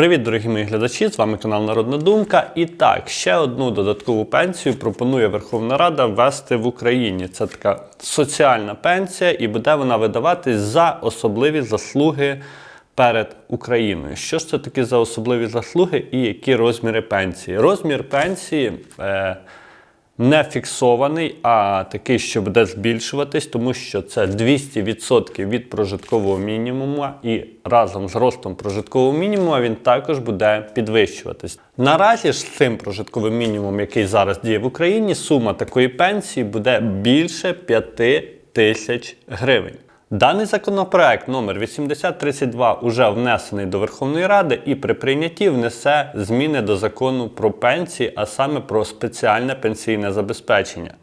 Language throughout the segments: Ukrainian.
Привіт, дорогі мої глядачі! З вами канал Народна Думка. І так, ще одну додаткову пенсію пропонує Верховна Рада ввести в Україні. Це така соціальна пенсія, і буде вона видаватись за особливі заслуги перед Україною. Що ж це такі за особливі заслуги і які розміри пенсії? Розмір пенсії. Е, не фіксований, а такий, що буде збільшуватись, тому що це 200% від прожиткового мінімуму, і разом з ростом прожиткового мінімуму він також буде підвищуватись. Наразі ж з цим прожитковим мінімумом, який зараз діє в Україні, сума такої пенсії буде більше 5 тисяч гривень. Даний законопроект номер 8032 уже внесений до Верховної Ради і при прийнятті внесе зміни до закону про пенсії, а саме про спеціальне пенсійне забезпечення.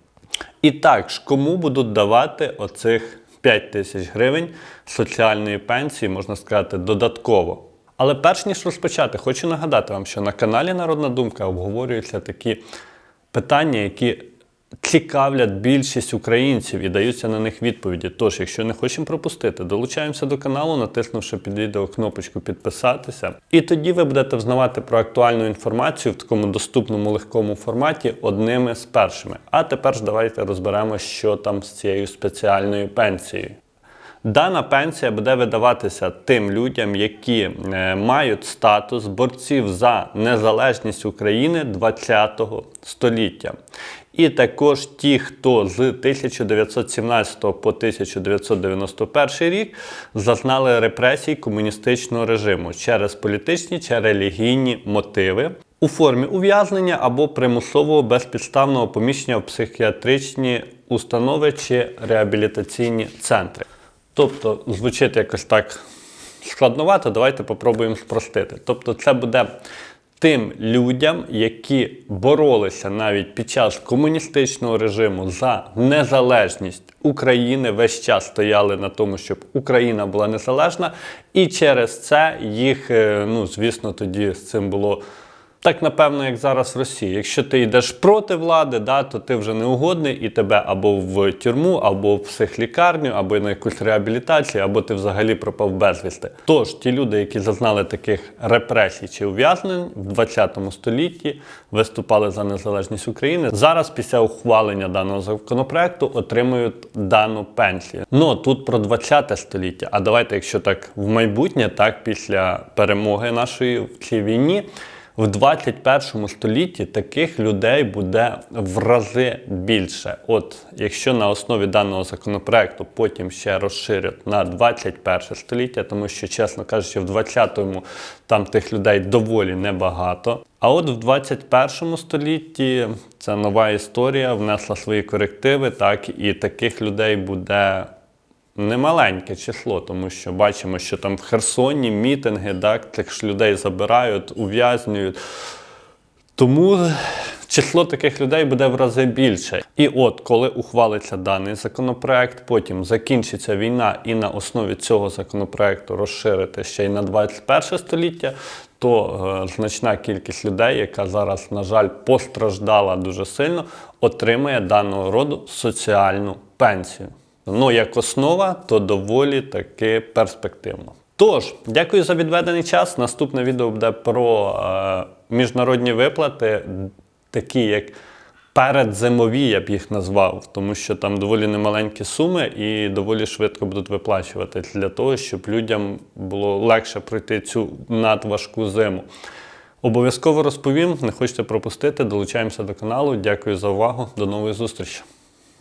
І так кому будуть давати оцих 5 тисяч гривень соціальної пенсії, можна сказати, додатково. Але перш ніж розпочати, хочу нагадати вам, що на каналі Народна Думка обговорюються такі питання, які цікавлять більшість українців і даються на них відповіді. Тож, якщо не хочемо пропустити, долучаємося до каналу, натиснувши під відео кнопочку підписатися. І тоді ви будете взнавати про актуальну інформацію в такому доступному легкому форматі одними з першими. А тепер ж давайте розберемо, що там з цією спеціальною пенсією. Дана пенсія буде видаватися тим людям, які е, мають статус борців за незалежність України ХХ століття. І також ті, хто з 1917 по 1991 рік зазнали репресій комуністичного режиму через політичні чи релігійні мотиви у формі ув'язнення або примусового безпідставного поміщення в психіатричні установи чи реабілітаційні центри. Тобто звучить якось так складновато, давайте попробуємо спростити. Тобто, це буде тим людям, які боролися навіть під час комуністичного режиму за незалежність України, весь час стояли на тому, щоб Україна була незалежна, і через це їх, е, ну звісно, тоді з цим було. Так, напевно, як зараз в Росії. Якщо ти йдеш проти влади, да, то ти вже неугодний і тебе або в тюрму, або в психлікарню, або на якусь реабілітацію, або ти взагалі пропав безвісти. Тож ті люди, які зазнали таких репресій чи ув'язнень в 20 столітті, виступали за незалежність України. Зараз, після ухвалення даного законопроекту, отримують дану пенсію. Ну тут про 20 століття. А давайте, якщо так в майбутнє, так після перемоги нашої в цій війні. В 21 столітті таких людей буде в рази більше. От якщо на основі даного законопроекту потім ще розширять на 21 століття, тому що, чесно кажучи, в 20-му там тих людей доволі небагато. А от в 21 столітті ця нова історія внесла свої корективи, так і таких людей буде немаленьке число, тому що бачимо, що там в Херсоні мітинги, так, цих ж людей забирають, ув'язнюють. Тому число таких людей буде в рази більше. І от, коли ухвалиться даний законопроект, потім закінчиться війна, і на основі цього законопроекту розширити ще й на 21 століття, то е, значна кількість людей, яка зараз, на жаль, постраждала дуже сильно, отримає даного роду соціальну пенсію. Ну, як основа, то доволі таки перспективно. Тож, дякую за відведений час. Наступне відео буде про е, міжнародні виплати, такі як передзимові, я б їх назвав, тому що там доволі немаленькі суми і доволі швидко будуть виплачуватись для того, щоб людям було легше пройти цю надважку зиму. Обов'язково розповім, не хочете пропустити, долучаємося до каналу. Дякую за увагу. До нової зустрічі!